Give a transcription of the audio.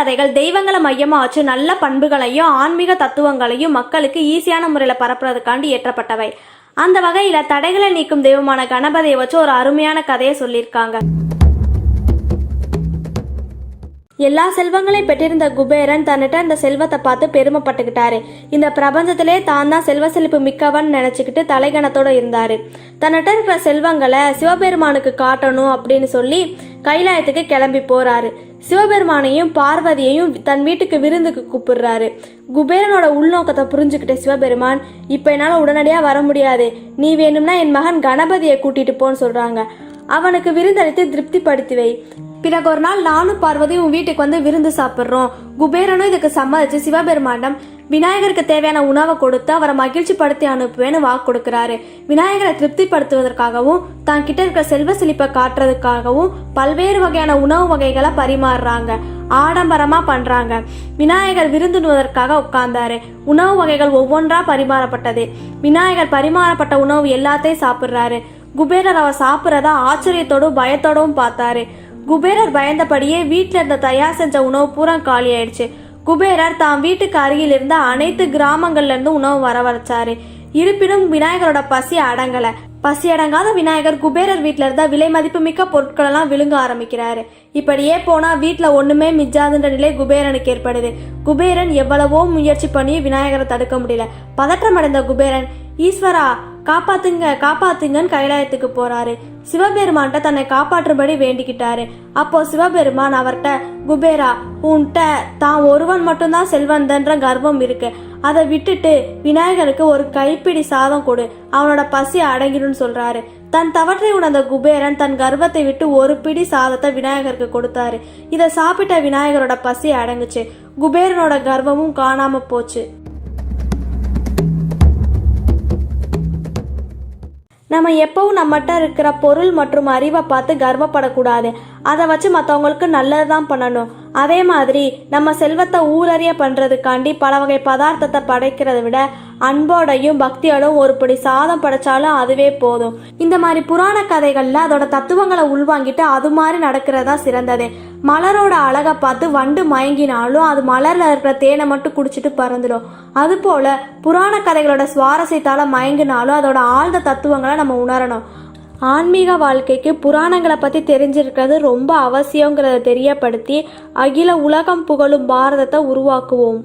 கதைகள் தெய்வங்களை மையமாக வச்சு நல்ல பண்புகளையும் ஆன்மீக தத்துவங்களையும் மக்களுக்கு ஈஸியான முறையில் பரப்புறதுக்காண்டி ஏற்றப்பட்டவை. அந்த வகையில் தடைகளை நீக்கும் தெய்வமான கணபதியை வச்சு ஒரு அருமையான கதையை சொல்லியிருக்காங்க. எல்லா செல்வங்களையும் பெற்றிருந்த குபேரன் தன்னிட்ட அந்த செல்வத்தை பார்த்து பெருமைப்பட்டுக்கிட்டாரு. இந்த பிரபஞ்சத்திலே தான் தான் செல்வ செழிப்பு மிக்கவன் நினைச்சுக்கிட்டு தலைகணத்தோட இருந்தாரு. தன்னிட்ட இருக்கிற செல்வங்களை சிவபெருமானுக்கு காட்டணும் அப்படின்னு சொல்லி கைலாயத்துக்கு கிளம்பி போறாரு. சிவபெருமானையும் பார்வதியையும் தன் வீட்டுக்கு விருந்துக்கு கூப்பிடுறாரு. குபேரனோட உள்நோக்கத்தை புரிஞ்சுக்கிட்ட சிவபெருமான் இப்ப என்னால உடனடியா வர முடியாது. நீ வேணும்னா என் மகன் கணபதியை கூட்டிட்டு போன்னு சொல்றாங்க. அவனுக்கு விருந்தளித்து திருப்திப்படுத்தி வை பிறகு ஒரு நாள் நானும் பார்வதியும் வீட்டுக்கு வந்து விருந்து சாப்பிட்றோம். குபேரனும் இதுக்கு சம்மதிச்சு சிவபெருமாண்டம் விநாயகருக்கு தேவையான உணவை கொடுத்து அவரை மகிழ்ச்சி படுத்தி அனுப்புவேன்னு வாக்கு கொடுக்குறாரு. விநாயகரை திருப்திப்படுத்துவதற்காகவும் தான் கிட்ட இருக்கிற செல்வ செழிப்பை காட்டுறதுக்காகவும் பல்வேறு வகையான உணவு வகைகளை பரிமாறுறாங்க. ஆடம்பரமா பண்றாங்க. விநாயகர் விருந்துணுவதற்காக உட்கார்ந்தாரு. உணவு வகைகள் ஒவ்வொன்றா பரிமாறப்பட்டது. விநாயகர் பரிமாறப்பட்ட உணவு எல்லாத்தையும் சாப்பிட்றாரு. குபேரர் அவர் சாப்பிட்றத ஆச்சரியத்தோடும் பயத்தோடும் பார்த்தாரு. குபேரர் பயந்தபடியே வீட்டில் இருந்த தயார் செஞ்ச உணவு பூரா காலி ஆயிடுச்சு. குபேரர் தாம் வீட்டுக்கு அருகில் இருந்த அனைத்து கிராமங்கள்ல இருந்து உணவு வரவழைச்சாரு இருப்பினும் விநாயகரோட பசி அடங்கல. பசி அடங்காத விநாயகர் குபேரர் வீட்ல இருந்தா விலை மதிப்பு மிக்க பொருட்களெல்லாம் விழுங்க ஆரம்பிக்கிறாரு. இப்படியே போனா வீட்ல ஒண்ணுமே மிஞ்சாதுன்ற நிலை குபேரனுக்கு ஏற்படுது. குபேரன் எவ்வளவோ முயற்சி பண்ணி விநாயகரை தடுக்க முடியல. பதற்றமடைந்த குபேரன் ஈஸ்வரா காப்பாத்துங்க காப்பாத்துங்கன்னு கைலாயத்துக்கு போறாரு. சிவபெருமான்கிட்ட தன்னை காப்பாற்றும்படி வேண்டிக்கிட்டாரு. அப்போ சிவபெருமான் அவர்கிட்ட குபேரா உன்கிட்ட தான் ஒருவன் மட்டும்தான் செல்வந்தன்ற கர்வம் இருக்கு. அதை விட்டுட்டு விநாயகருக்கு ஒரு கைப்பிடி சாதம் கொடு. அவனோட பசி அடங்கிடும்னு சொல்றாரு. தன் தவற்றை உணர்ந்த குபேரன் தன் கர்வத்தை விட்டு ஒரு பிடி சாதத்தை விநாயகருக்கு கொடுத்தாரு. இதை சாப்பிட்ட விநாயகரோட பசி அடங்குச்சு. குபேரனோட கர்வமும் காணாம போச்சு. நம்ம எப்பவும் நம்மகிட்ட இருக்கிற பொருள் மற்றும் அறிவை பார்த்து கர்வப்படக்கூடாது. அதை வச்சு மற்றவங்களுக்கு நல்லது தான் பண்ணணும். அதே மாதிரி நம்ம செல்வத்தை ஊரறிய பண்ணுறதுக்காண்டி பல வகை பதார்த்தத்தை படைக்கிறத விட அன்போடையும் பக்தியோடும் ஒரு படி சாதம் படைச்சாலும் அதுவே போதும். இந்த மாதிரி புராண கதைகளில் அதோட தத்துவங்களை உள்வாங்கிட்டு அது மாதிரி நடக்கிறதா சிறந்தது. மலரோட அழகை பார்த்து வண்டு மயங்கினாலும் அது மலரில் இருக்கிற தேனை மட்டும் குடிச்சிட்டு பறந்துடும். அதுபோல புராண கதைகளோட சுவாரஸ்யத்தால் மயங்கினாலும் அதோட ஆழ்ந்த தத்துவங்களை நம்ம உணரணும். ஆன்மீக வாழ்க்கைக்கு புராணங்களை பற்றி தெரிஞ்சிருக்கிறது ரொம்ப அவசியங்கிறத தெரியப்படுத்தி அகில உலகம் புகழும் பாரதத்தை உருவாக்குவோம்.